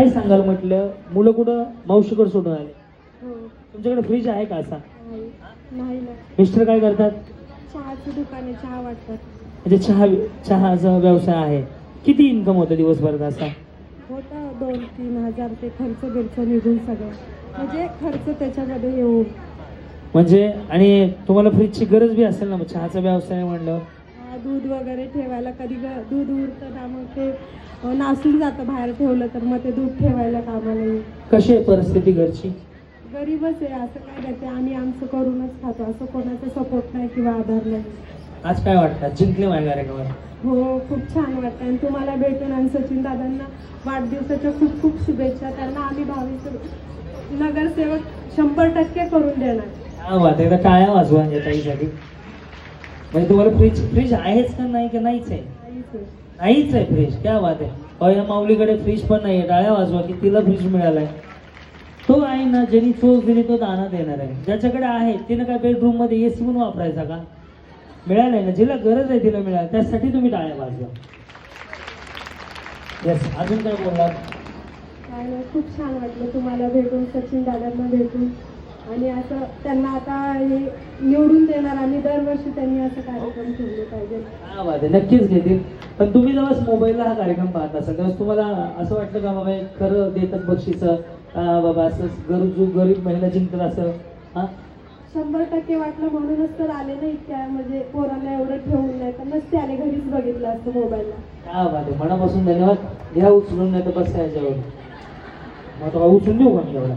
काय सांगाल म्हटलं? मुलं कुठं? मावशीकडे सोडून आले. हो. तुमच्याकडे फ्रीज आहे का असा? नाही. नाही ना. मिस्टर काय करतात? चहाचं दुकान चहा वाटतात. म्हणजे चहा चहाचा व्यवसाय आहे. किती इन्कम होतं दिवसभरात असा? होतं दोन तीन हजार ते खर्च बिर्च निघून सगळं. म्हणजे खर्च त्याच्यामध्ये येऊ म्हणजे आणि तुम्हाला फ्रीजची गरज बी असेल ना मग चहाचा व्यवसाय म्हणलं? दूध वगैरे ठेवायला कधी ग- दूध उरतं ना मग ते नासून जातं बाहेर ठेवलं तर मग ते दूध ठेवायला कामाला येईल. कशी आहे परिस्थिती घरची? गरीबच आहे असं काय नाही ते आम्ही आमचं करूनच खातो. असं कोणाचा सपोर्ट नाही किंवा आधार नाही. आज काय वाटतं? जिंकले माझ्या कार्यक्रमात हो खूप छान वाटतं. आणि तुम्हाला भेटून आणि सचिन दादांना वाढदिवसाच्या खूप खूप शुभेच्छा. त्यांना आम्ही भावी नगरसेवक शंभर टक्के करून देणार. हा एकदा टाळ्या वाजवा ताईसाठी. म्हणजे तुम्हाला फ्रीज फ्रीज आहेच का नाही का नाहीच आहे. नाहीच आहे. फ्रीज क्या बात आहे. अहो या माऊलीकडे फ्रीज पण नाही आहे टाळ्या वाजवा की तिला फ्रीज मिळालाय? तो आहे ना ज्यांनी चोच दिली तो दाना देणार. आहे ज्याच्याकडे आहे तिनं काय बेडरूममध्ये एसी म्हणून वापरायचा का? मिळालंय ना. जिला गरज आहे तिला मिळालं. त्यासाठी तुम्ही टाळ्या वाजवा येस अजून काय नाही खूप छान वाटलं तुम्हाला भेटून सचिन दादांना भेटून. आणि असं त्यांना आता हे निवडून देणार आणि दरवर्षी त्यांनी असं कार्यक्रम ठेवले पाहिजे. हा नक्कीच घेतील. पण तुम्ही जेव्हा मोबाईलला हा कार्यक्रम पाहत असाल तेव्हा तुम्हाला असं वाटलं का बाबा खरं देतात बक्षीचं का बाबा असं गरजू गरीब महिला जिंकतात असं? हा? शंभर टक्के वाटलं म्हणूनच तर आले नाही इतक्या म्हणजे पोरांना एवढं ठेवून नाही तर नसते आले घरीच बघितलं असतं मोबाईलला. काय मनापासून धन्यवाद. घ्या उचलून नाही तर बस याच्यावर मग आता काय उचलून देऊ का मी एवढा?